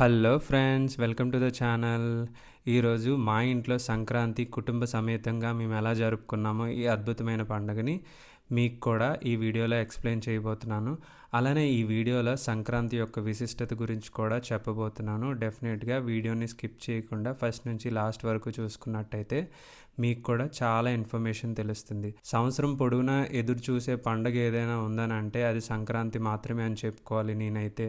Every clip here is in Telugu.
Hello friends welcome to the channel. ఈరోజు మా ఇంట్లో సంక్రాంతి కుటుంబ సమేతంగా మేము ఎలా జరుపుకున్నామో ఈ అద్భుతమైన పండుగని మీకు కూడా ఈ వీడియోలో ఎక్స్ప్లెయిన్ చేయబోతున్నాను. అలానే ఈ వీడియోలో సంక్రాంతి యొక్క విశిష్టత గురించి కూడా చెప్పబోతున్నాను. డెఫినెట్గా వీడియోని స్కిప్ చేయకుండా ఫస్ట్ నుంచి లాస్ట్ వరకు చూసుకున్నట్టయితే మీకు కూడా చాలా ఇన్ఫర్మేషన్ తెలుస్తుంది. సంవత్సరం పొడవునా ఎదురు చూసే పండుగ ఏదైనా ఉందని అంటే అది సంక్రాంతి మాత్రమే అని చెప్పుకోవాలి నేనైతే.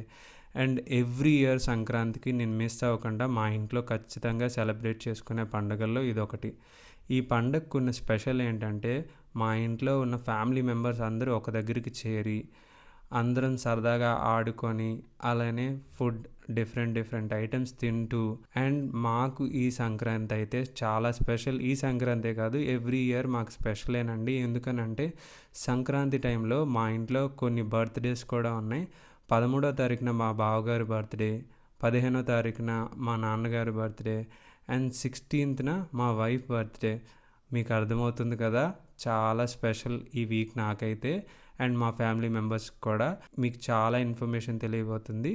అండ్ ఎవ్రీ ఇయర్ సంక్రాంతికి నేను మిస్ అవ్వకుండా మా ఇంట్లో ఖచ్చితంగా సెలబ్రేట్ చేసుకునే పండుగల్లో ఇదొకటి. ఈ పండగకు ఉన్న స్పెషల్ ఏంటంటే మా ఇంట్లో ఉన్న ఫ్యామిలీ మెంబర్స్ అందరూ ఒక దగ్గరికి చేరి అందరం సరదాగా ఆడుకొని అలానే ఫుడ్ డిఫరెంట్ డిఫరెంట్ ఐటమ్స్ తింటూ అండ్ మాకు ఈ సంక్రాంతి అయితే చాలా స్పెషల్. ఈ సంక్రాంతి కాదు ఎవ్రీ ఇయర్ మాకు స్పెషలేనండి. ఎందుకనంటే సంక్రాంతి టైంలో మా ఇంట్లో కొన్ని బర్త్డేస్ కూడా ఉన్నాయి. పదమూడో తారీఖున మా బావగారి బర్త్డే పదిహేనో తారీఖున మా నాన్నగారి బర్త్డే అండ్ సిక్స్టీన్త్న మా వైఫ్ బర్త్డే. మీకు అర్థమవుతుంది కదా చాలా స్పెషల్ ఈ వీక్ నాకైతే. అండ్ మా ఫ్యామిలీ మెంబర్స్కి కూడా మీకు చాలా ఇన్ఫర్మేషన్ తెలియబోతుంది.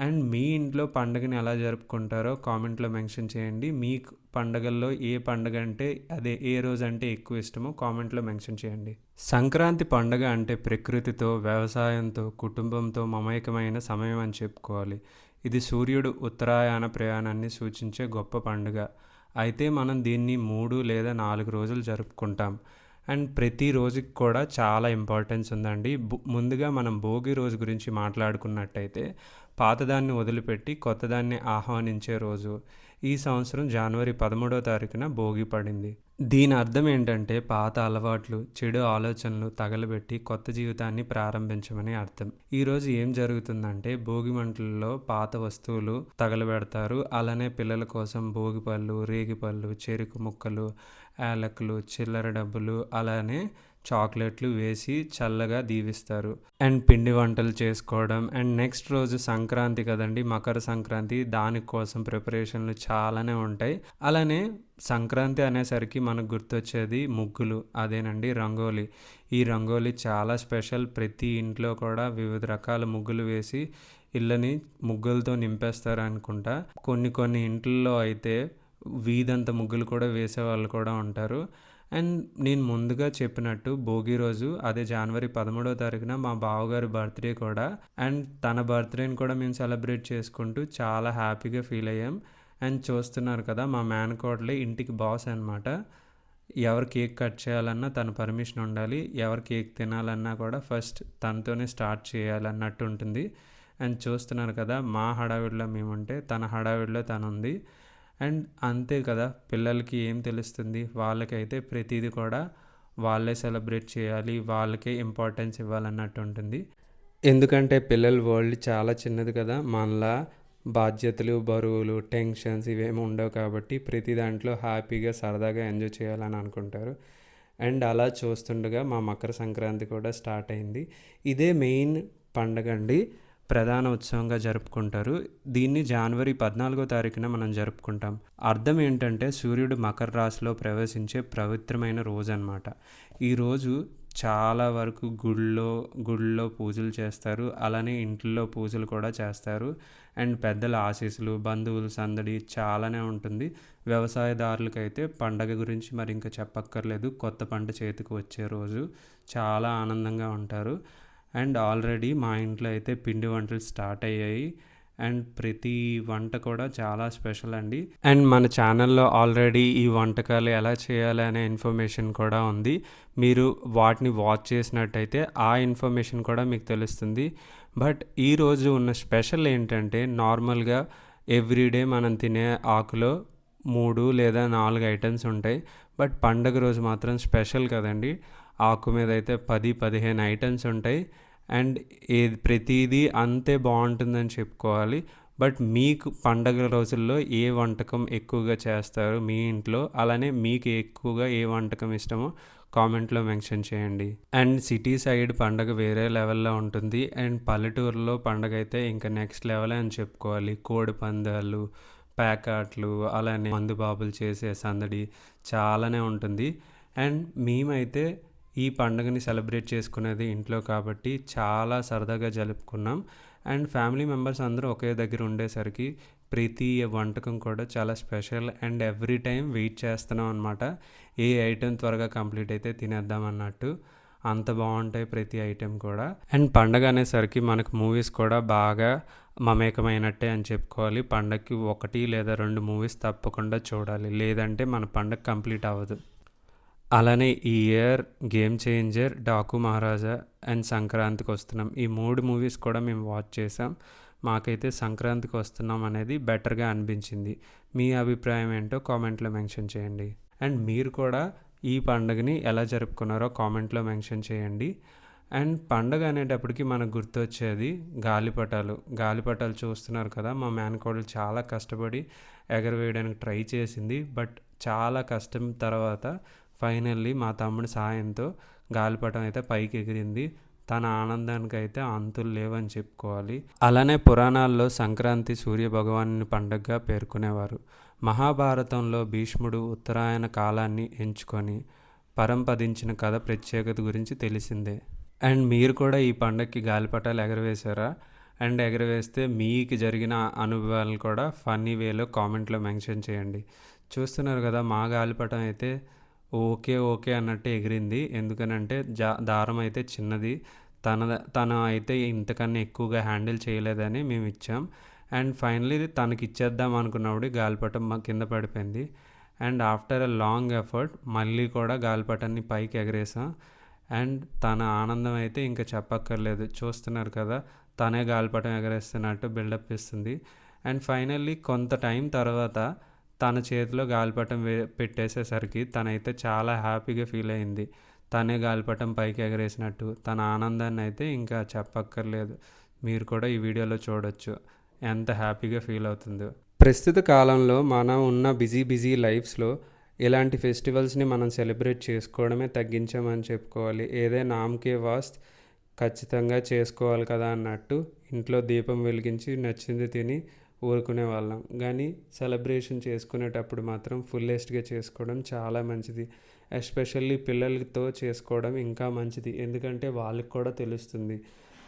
అండ్ మీ ఇంట్లో పండుగని ఎలా జరుపుకుంటారో కామెంట్లో మెన్షన్ చేయండి. మీ పండగల్లో ఏ పండుగ అంటే అదే ఏ రోజు అంటే ఎక్కువ ఇష్టమో కామెంట్లో మెన్షన్ చేయండి. సంక్రాంతి పండుగ అంటే ప్రకృతితో వ్యవసాయంతో కుటుంబంతో మమేకమైన సమయం అని చెప్పుకోవాలి. ఇది సూర్యుడు ఉత్తరాయణ ప్రయాణాన్ని సూచించే గొప్ప పండుగ. అయితే మనం దీన్ని మూడు లేదా నాలుగు రోజులు జరుపుకుంటాం. అండ్ ప్రతి రోజుకి కూడా చాలా ఇంపార్టెన్స్ ఉందండి. ముందుగా మనం భోగి రోజు గురించి మాట్లాడుకున్నట్టయితే పాతదాన్ని వదిలిపెట్టి కొత్తదాన్ని ఆహ్వానించే రోజు. ఈ సంవత్సరం జనవరి పదమూడవ తారీఖున భోగి పడింది. దీని అర్థం ఏంటంటే పాత అలవాట్లు చెడు ఆలోచనలు తగలబెట్టి కొత్త జీవితాన్ని ప్రారంభించమని అర్థం. ఈరోజు ఏం జరుగుతుందంటే భోగి మంటల్లో పాత వస్తువులు తగలబెడతారు. అలానే పిల్లల కోసం భోగి పళ్ళు రేగి పళ్ళు చెరుకు ముక్కలు యాలకులు చిల్లర డబ్బులు అలానే చాక్లెట్లు వేసి చల్లగా దీవిస్తారు. అండ్ పిండి వంటలు చేసుకోవడం. అండ్ నెక్స్ట్ రోజు సంక్రాంతి కదండి మకర సంక్రాంతి దానికోసం ప్రిపరేషన్లు చాలానే ఉంటాయి. అలానే సంక్రాంతి అనేసరికి మనకు గుర్తొచ్చేది ముగ్గులు అదేనండి రంగోలీ. ఈ రంగోలీ చాలా స్పెషల్. ప్రతి ఇంట్లో కూడా వివిధ రకాల ముగ్గులు వేసి ఇళ్ళని ముగ్గులతో నింపేస్తారు అనుకుంటా. కొన్ని కొన్ని ఇంట్లో అయితే వీధంత ముగ్గులు కూడా వేసే వాళ్ళు కూడా ఉంటారు. అండ్ నేను ముందుగా చెప్పినట్టు భోగి రోజు అదే జనవరి పదమూడవ తారీఖున మా బావగారి బర్త్డే కూడా. అండ్ తన బర్త్డేని కూడా మేము సెలబ్రేట్ చేసుకుంటూ చాలా హ్యాపీగా ఫీల్ అయ్యాం. అండ్ చూస్తున్నారు కదా మా మేనకోడలే ఇంటికి బాస్ అనమాట ఎవరు కేక్ కట్ చేయాలన్నా తన పర్మిషన్ ఉండాలి. ఎవరు కేక్ తినాలన్నా కూడా ఫస్ట్ తనతోనే స్టార్ట్ చేయాలన్నట్టు ఉంటుంది. అండ్ చూస్తున్నారు కదా మా హడావిడిలో మేముంటే తన హడావిడిలో తను ఉంది అండ్ అంతే కదా పిల్లలకి ఏం తెలుస్తుంది? వాళ్ళకైతే ప్రతిదీ కూడా వాళ్ళే సెలబ్రేట్ చేయాలి వాళ్ళకే ఇంపార్టెన్స్ ఇవ్వాలన్నట్టు ఉంటుంది. ఎందుకంటే పిల్లల వరల్డ్ చాలా చిన్నది కదా మనలా బాధ్యతలు బరువులు టెన్షన్స్ ఇవేమి ఉండవు కాబట్టి ప్రతి దాంట్లో హ్యాపీగా సరదాగా ఎంజాయ్ చేయాలని అనుకుంటారు. అండ్ అలా చూస్తుండగా మా మకర సంక్రాంతి కూడా స్టార్ట్ అయింది. ఇదే మెయిన్ పండగ అండి. ప్రధాన ఉత్సవంగా జరుపుకుంటారు. దీన్ని జనవరి పద్నాలుగో తారీఖున మనం జరుపుకుంటాం. అర్థం ఏంటంటే సూర్యుడు మకర రాశిలో ప్రవేశించే పవిత్రమైన రోజు అనమాట ఈరోజు చాలా వరకు గుళ్ళో గుళ్ళో పూజలు చేస్తారు. అలానే ఇంట్లో పూజలు కూడా చేస్తారు. అండ్ పెద్దల ఆశీస్సులు బంధువుల సందడి చాలానే ఉంటుంది. వ్యవసాయదారులకైతే పండగ గురించి మరి ఇంకా చెప్పక్కర్లేదు. కొత్త పంట చేతికి వచ్చే రోజు. చాలా ఆనందంగా ఉంటారు. అండ్ ఆల్రెడీ మా ఇంట్లో అయితే పిండి వంటలు స్టార్ట్ అయ్యాయి. అండ్ ప్రతి వంట కూడా చాలా స్పెషల్ అండి. అండ్ మన ఛానల్లో ఆల్రెడీ ఈ వంటకాలు ఎలా చేయాలి అనే ఇన్ఫర్మేషన్ కూడా ఉంది. మీరు వాటిని వాచ్ చేసినట్టయితే ఆ ఇన్ఫర్మేషన్ కూడా మీకు తెలుస్తుంది. బట్ ఈరోజు ఉన్న స్పెషల్ ఏంటంటే నార్మల్గా ఎవ్రీడే మనం తినే ఆకులో మూడు లేదా నాలుగు ఐటమ్స్ ఉంటాయి. బట్ పండగ రోజు మాత్రం స్పెషల్ కదండి. ఆకు మీద అయితే పది పదిహేను ఐటమ్స్ ఉంటాయి. అండ్ ఏది ప్రతిదీ అంతే బాగుంటుందని చెప్పుకోవాలి. బట్ మీకు పండగ రోజుల్లో ఏ వంటకం ఎక్కువగా చేస్తారు మీ ఇంట్లో? అలానే మీకు ఎక్కువగా ఏ వంటకం ఇష్టమో కామెంట్లో మెన్షన్ చేయండి. అండ్ సిటీ సైడ్ పండగ వేరే లెవెల్లో ఉంటుంది. అండ్ పల్లెటూరులో పండగ అయితే ఇంకా నెక్స్ట్ లెవెల్ అని చెప్పుకోవాలి. కోడి పందాలు ప్యాకాట్లు అలానే మందు బాబులు చేసే సందడి చాలానే ఉంటుంది. అండ్ మేమైతే ఈ పండుగని సెలబ్రేట్ చేసుకునేది ఇంట్లో కాబట్టి చాలా సరదాగా జరుపుకున్నాం. అండ్ ఫ్యామిలీ మెంబర్స్ అందరూ ఒకే దగ్గర ఉండేసరికి ప్రతి వంటకం కూడా చాలా special and every time wait చేస్తున్నాం అనమాట ఏ ఐటెం త్వరగా కంప్లీట్ అయితే తినేద్దాం అన్నట్టు. అంత బాగుంటాయి ప్రతి ఐటెం కూడా. అండ్ పండగ అనేసరికి మనకు మూవీస్ కూడా బాగా మమేకమైనట్టే అని చెప్పుకోవాలి. పండగకి ఒకటి లేదా రెండు మూవీస్ తప్పకుండా చూడాలి. లేదంటే మన పండగ కంప్లీట్ అవ్వదు. అలానే ఈ year game changer Daaku Maharaaj and సంక్రాంతికి వస్తున్నాం. ఈ మూడు మూవీస్ కూడా మేము వాచ్ చేసాం. మాకైతే సంక్రాంతికి వస్తున్నాం అనేది బెటర్గా అనిపించింది. మీ అభిప్రాయం ఏంటో కామెంట్లో మెన్షన్ చేయండి. అండ్ మీరు కూడా ఈ పండుగని ఎలా జరుపుకున్నారో కామెంట్లో మెన్షన్ చేయండి. అండ్ పండగ అనేటప్పటికి మనకు గుర్తొచ్చేది గాలిపటాలు. గాలిపటాలు చూస్తున్నారు కదా మా మేనకోడలు చాలా కష్టపడి ఎగరవేయడానికి ట్రై చేసింది. బట్ చాలా కష్టం తర్వాత ఫైనల్లీ మా తమ్ముడి సహాయంతో గాలిపటం అయితే పైకి ఎగిరింది తన ఆనందానికి అయితే అంతులు లేవని చెప్పుకోవాలి. అలానే పురాణాల్లో సంక్రాంతి సూర్య భగవాను పండగగా పేర్కొనేవారు. మహాభారతంలో భీష్ముడు ఉత్తరాయణ కాలాన్ని ఎంచుకొని పరంపదించిన కథ ప్రత్యేకత గురించి తెలిసిందే. అండ్ మీరు కూడా ఈ పండగకి గాలిపటాలు ఎగరవేశారా? అండ్ ఎగరవేస్తే మీకు జరిగిన అనుభవాలను కూడా ఫన్నీ వేలో కామెంట్లో మెన్షన్ చేయండి. చూస్తున్నారు కదా మా గాలిపటం అయితే ఓకే ఓకే అన్నట్టు ఎగిరింది. ఎందుకనంటే జా దారం అయితే చిన్నది. తన తన అయితే ఇంతకన్నా ఎక్కువగా హ్యాండిల్ చేయలేదని మేము ఇచ్చాం. అండ్ ఫైనలీ తనకి ఇచ్చేద్దాం అనుకున్నప్పుడు గాలిపటం మా కింద పడిపోయింది. And after a long effort మళ్ళీ కూడా గాలిపటాన్ని పైకి ఎగరేసాం. అండ్ తన ఆనందం అయితే ఇంకా చెప్పక్కర్లేదు. చూస్తున్నారు కదా తనే గాలిపటం ఎగరేస్తున్నట్టు బిల్డప్ ఇస్తుంది. అండ్ ఫైనల్లీ కొంత టైం తర్వాత తన చేతిలో గాలిపటం వే పెట్టేసేసరికి తనైతే చాలా హ్యాపీగా ఫీల్ అయింది. తనే గాలిపటం పైకి ఎగరేసినట్టు. తన ఆనందాన్ని అయితే ఇంకా చెప్పక్కర్లేదు. మీరు కూడా ఈ వీడియోలో చూడొచ్చు. ఎంత హ్యాపీగా ఫీల్ అవుతుందో. ప్రస్తుత కాలంలో మనం ఉన్న బిజీ బిజీ లైఫ్స్లో ఇలాంటి ఫెస్టివల్స్ని మనం సెలబ్రేట్ చేసుకోవడమే తగ్గించామని చెప్పుకోవాలి. ఏదే నామకే వాస్త్ ఖచ్చితంగా చేసుకోవాలి కదా అన్నట్టు ఇంట్లో దీపం వెలిగించి నచ్చింది తిని ఊరుకునే వాళ్ళం. కానీ సెలబ్రేషన్ చేసుకునేటప్పుడు మాత్రం ఫుల్లెస్ట్గా చేసుకోవడం చాలా మంచిది. ఎస్పెషల్లీ పిల్లలతో చేసుకోవడం ఇంకా మంచిది. ఎందుకంటే వాళ్ళకి కూడా తెలుస్తుంది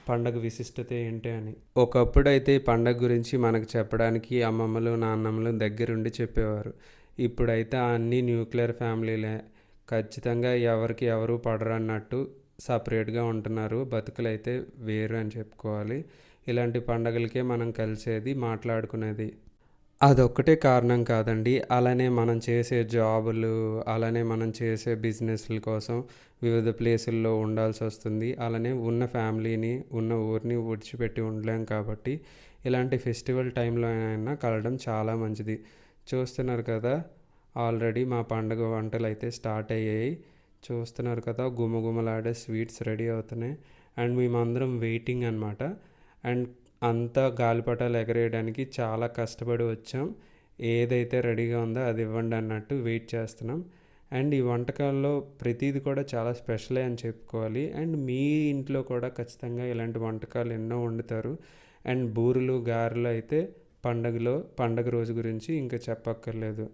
పండగ విశిష్టత ఏంటి అని. ఒకప్పుడు అయితే ఈ పండగ గురించి మనకు చెప్పడానికి అమ్మమ్మలు నాన్నమ్మలు దగ్గరుండి చెప్పేవారు. ఇప్పుడైతే అన్నీ న్యూక్లియర్ ఫ్యామిలీలే. ఖచ్చితంగా ఎవరికి ఎవరు పడరు అన్నట్టు సపరేట్గా ఉంటున్నారు. బతుకులైతే వేరు అని చెప్పుకోవాలి. ఇలాంటి పండగలకే మనం కలిసేది మాట్లాడుకునేది. అదొక్కటే కారణం కాదండి. అలానే మనం చేసే జాబులు అలానే మనం చేసే బిజినెస్ల కోసం వివిధ ప్లేసుల్లో ఉండాల్సి వస్తుంది. అలానే ఉన్న ఫ్యామిలీని ఉన్న ఊరిని విడిచిపెట్టి ఉండలేం కాబట్టి ఇలాంటి ఫెస్టివల్ టైంలో అయినా కలవడం చాలా మంచిది. చూస్తున్నారు కదా ఆల్రెడీ మా పండుగ వంటలు అయితే స్టార్ట్ అయ్యాయి. చూస్తున్నారు కదా గుమగుమలాడే స్వీట్స్ రెడీ అవుతున్నాయి. అండ్ మేమందరం వెయిటింగ్ అనమాట అండ్ అంతా గాలిపటాలు ఎగరేయడానికి చాలా కష్టపడి వచ్చాం. ఏదైతే రెడీగా ఉందో అది ఇవ్వండి అన్నట్టు వెయిట్ చేస్తున్నాం. అండ్ ఈ వంటకాల్లో ప్రతిదీ కూడా చాలా స్పెషలే అని చెప్పుకోవాలి. అండ్ మీ ఇంట్లో కూడా ఖచ్చితంగా ఇలాంటి వంటకాలు ఎన్నో వండుతారు. అండ్ బూరెలు గారెలు అయితే పండగలో పండగ రోజు గురించి ఇంకా చెప్పక్కర్లేదు.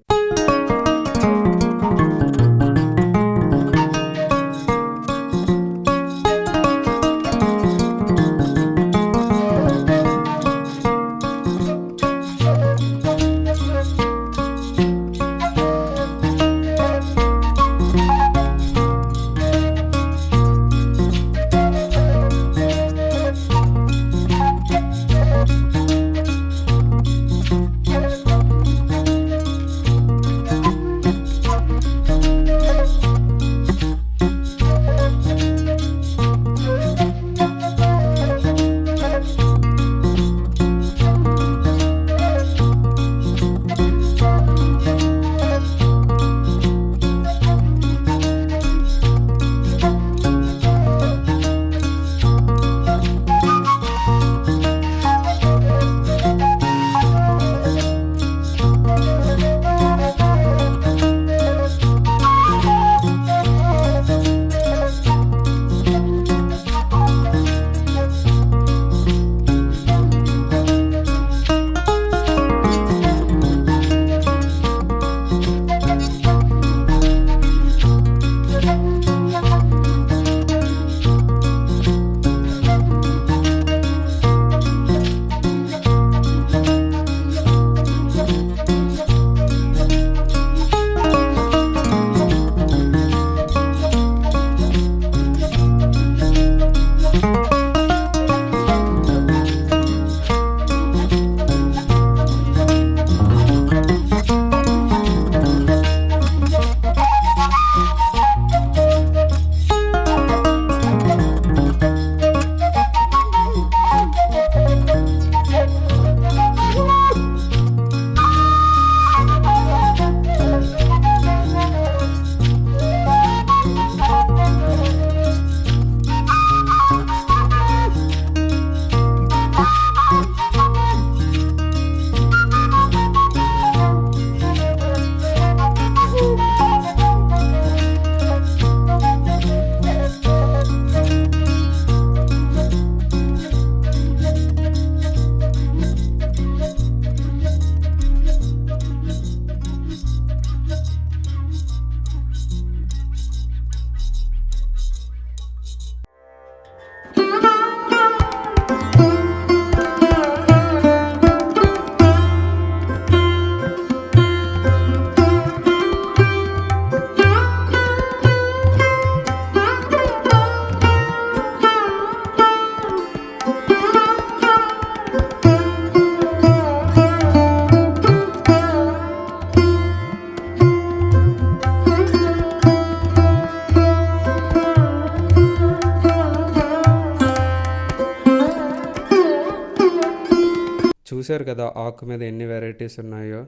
చూశారు కదా ఆకు మీద ఎన్ని వెరైటీస్ ఉన్నాయో?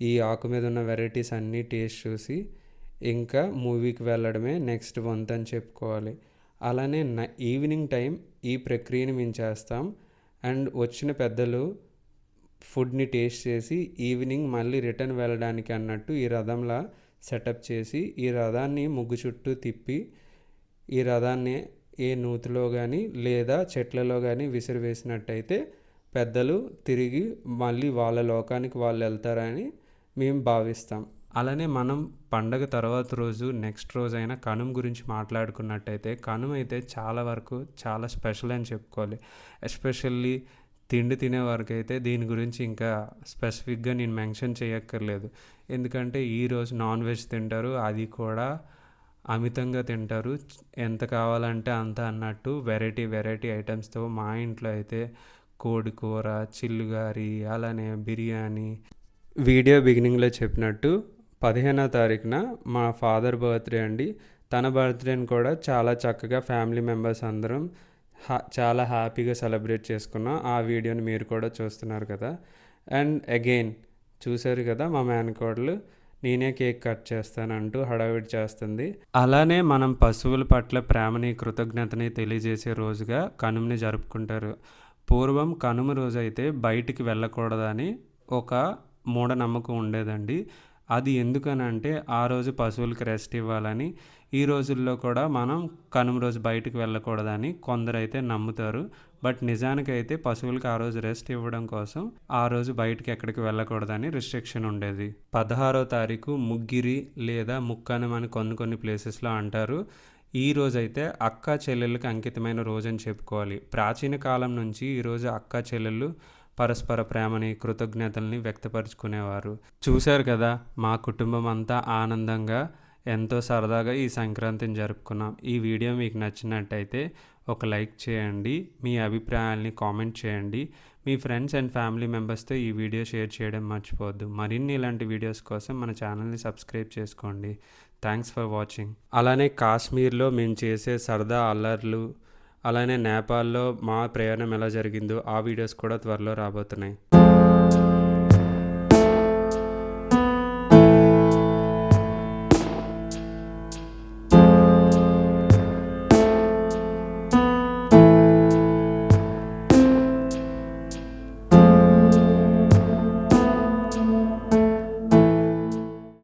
ఈ ఆకు మీద ఉన్న వెరైటీస్ అన్నీ టేస్ట్ చూసి ఇంకా మూవీకి వెళ్ళడమే నెక్స్ట్ వంత్ అని చెప్పుకోవాలి. అలానే న ఈవినింగ్ టైం ఈ ప్రక్రియని మేము చేస్తాం. అండ్ వచ్చిన పెద్దలు ఫుడ్ని టేస్ట్ చేసి ఈవినింగ్ మళ్ళీ రిటర్న్ వెళ్ళడానికి అన్నట్టు ఈ రథంలా సెటప్ చేసి ఈ రథాన్ని ముగ్గు చుట్టూ తిప్పి ఈ రథాన్ని ఏ నూతిలో కానీ లేదా చెట్లలో కానీ విసిరివేసినట్టయితే పెద్దలు తిరిగి మళ్ళీ వాళ్ళ లోకానికి వాళ్ళు వెళ్తారని మేము భావిస్తాం. అలానే మనం పండగ తర్వాత రోజు నెక్స్ట్ రోజు అయినా కనుమ గురించి మాట్లాడుకున్నట్టయితే కనుమ అయితే చాలా వరకు చాలా స్పెషల్ అని చెప్పుకోవాలి. ఎస్పెషల్లీ తిండి తినే వరకు అయితే దీని గురించి ఇంకా స్పెసిఫిక్గా నేను మెన్షన్ చేయక్కర్లేదు. ఎందుకంటే ఈరోజు నాన్ వెజ్ తింటారు అది కూడా అమితంగా తింటారు. ఎంత కావాలంటే అంత అన్నట్టు వెరైటీ వెరైటీ ఐటమ్స్తో మా ఇంట్లో అయితే కోడి కూర చిల్లుగారి అలానే బిర్యానీ. వీడియో బిగినింగ్లో చెప్పినట్టు పదిహేనో తారీఖున మా ఫాదర్ బర్త్డే అండి. తన బర్త్డేని కూడా చాలా చక్కగా ఫ్యామిలీ మెంబర్స్ అందరం హా చాలా హ్యాపీగా సెలబ్రేట్ చేసుకున్నాం. ఆ వీడియోని మీరు కూడా చూస్తున్నారు కదా. అండ్ అగైన్ చూశారు కదా మా మేనకోడలు? నేనే కేక్ కట్ చేస్తానంటూ హడావిడి చేస్తుంది. అలానే మనం పశువుల పట్ల ప్రేమని కృతజ్ఞతని తెలియజేసే రోజుగా కనుమని జరుపుకుంటారు. పూర్వం కనుమ రోజు అయితే బయటికి వెళ్ళకూడదని ఒక మూఢనమ్మకం ఉండేదండి. అది ఎందుకనంటే ఆ రోజు పశువులకు రెస్ట్ ఇవ్వాలని ఈ రోజుల్లో కూడా మనం కనుమ రోజు బయటకు వెళ్ళకూడదని కొందరైతే నమ్ముతారు. బట్ నిజానికైతే పశువులకు ఆ రోజు రెస్ట్ ఇవ్వడం కోసం ఆ రోజు బయటకి ఎక్కడికి వెళ్ళకూడదని రిస్ట్రిక్షన్ ఉండేది. పదహారో తారీఖు ముగ్గిరి లేదా ముక్కనం అని కొన్ని కొన్ని ప్లేసెస్లో అంటారు. ఈ రోజైతే అక్క చెల్లెళ్ళకి అంకితమైన రోజు అని చెప్పుకోవాలి. ప్రాచీన కాలం నుంచి ఈరోజు అక్క చెల్లెళ్ళు పరస్పర ప్రేమని కృతజ్ఞతల్ని వ్యక్తపరుచుకునేవారు. చూశారు కదా మా కుటుంబం అంతా ఆనందంగా ఎంతో సరదాగా ఈ సంక్రాంతిని జరుపుకున్నాం. ఈ వీడియో మీకు నచ్చినట్టయితే ఒక లైక్ చేయండి మీ అభిప్రాయాల్ని కామెంట్ చేయండి. మీ ఫ్రెండ్స్ అండ్ ఫ్యామిలీ మెంబర్స్తో ఈ వీడియో షేర్ చేయడం మర్చిపోవద్దు. మరిన్ని ఇలాంటి వీడియోస్ కోసం మన ఛానల్ని సబ్స్క్రైబ్ చేసుకోండి. థ్యాంక్స్ ఫర్ వాచింగ్ అలానే కాశ్మీర్లో మేము చేసే సరదా అల్లర్లు అలానే నేపాల్లో మా ప్రయాణం ఎలా జరిగిందో ఆ వీడియోస్ కూడా త్వరలో రాబోతున్నాయి.